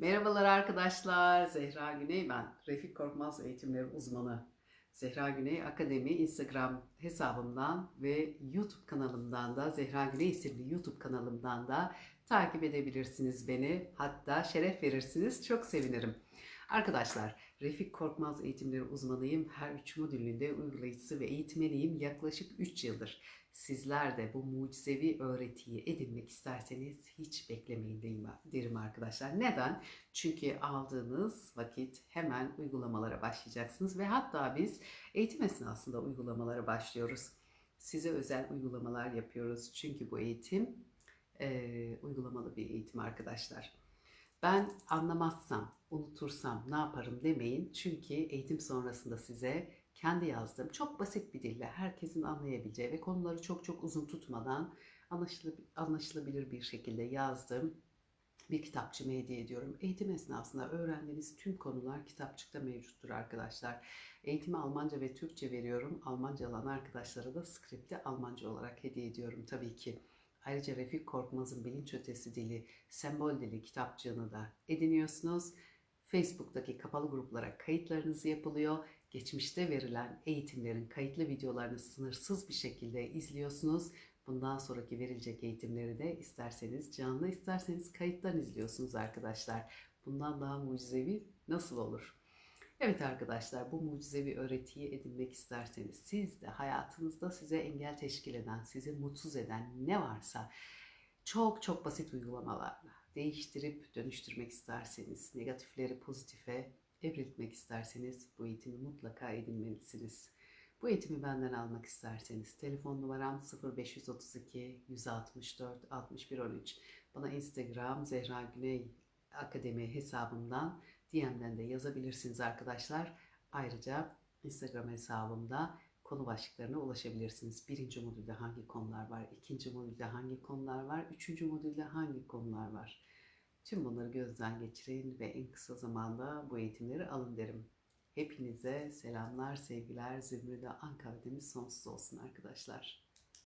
Merhabalar arkadaşlar. Zehra Güney ben. Refik Korkmaz eğitimleri uzmanı. Zehra Güney Akademi Instagram hesabımdan ve YouTube kanalımdan da Zehra Güney isimli YouTube kanalımdan da takip edebilirsiniz beni. Hatta şeref verirsiniz. Çok sevinirim. Arkadaşlar Refik Korkmaz eğitimleri uzmanıyım. Her üç modülünde uygulayıcısı ve eğitmeniyim. Yaklaşık 3 yıldır. Sizler de bu mucizevi öğretiyi edinmek isterseniz hiç beklemeyin derim- arkadaşlar. Neden? Çünkü aldığınız vakit hemen uygulamalara başlayacaksınız ve hatta biz eğitim esnasında uygulamalara başlıyoruz. Size özel uygulamalar yapıyoruz. Çünkü bu eğitim eee, uygulamalı bir eğitim arkadaşlar. Ben anlamazsam, unutursam ne yaparım demeyin. Çünkü eğitim sonrasında size kendi yazdığım çok basit bir dille herkesin anlayabileceği ve konuları çok çok uzun tutmadan anlaşılabilir bir şekilde yazdığım bir kitapçımı hediye ediyorum. Eğitim esnasında öğrendiğiniz tüm konular kitapçıkta mevcuttur arkadaşlar. Eğitimi Almanca ve Türkçe veriyorum. Almanca alan arkadaşlara da skripti Almanca olarak hediye ediyorum tabii ki. Ayrıca Refik Korkmaz'ın Bilinç Ötesi Dili, Sembol Dili kitapçığını da ediniyorsunuz. Facebook'taki kapalı gruplara kayıtlarınız yapılıyor. Geçmişte verilen eğitimlerin kayıtlı videolarını sınırsız bir şekilde izliyorsunuz. Bundan sonraki verilecek eğitimleri de isterseniz canlı isterseniz kayıttan izliyorsunuz arkadaşlar. Bundan daha mucizevi nasıl olur? Evet arkadaşlar bu mucizevi öğretiyi edinmek isterseniz siz de hayatınızda size engel teşkil eden, sizi mutsuz eden ne varsa çok çok basit uygulamalarla değiştirip dönüştürmek isterseniz, negatifleri pozitife evrilmek isterseniz bu eğitimi mutlaka edinmelisiniz. Bu eğitimi benden almak isterseniz telefon numaram 0532 164 61 13. Bana Instagram Zehra Güney Akademi hesabımdan DM'den de yazabilirsiniz arkadaşlar. Ayrıca Instagram hesabımda konu başlıklarına ulaşabilirsiniz. Birinci modülde hangi konular var, ikinci modülde hangi konular var, üçüncü modülde hangi konular var. Tüm bunları gözden geçirin ve en kısa zamanda bu eğitimleri alın derim. Hepinize selamlar, sevgiler, Zümrüt'e Ankara Deniz sonsuz olsun arkadaşlar.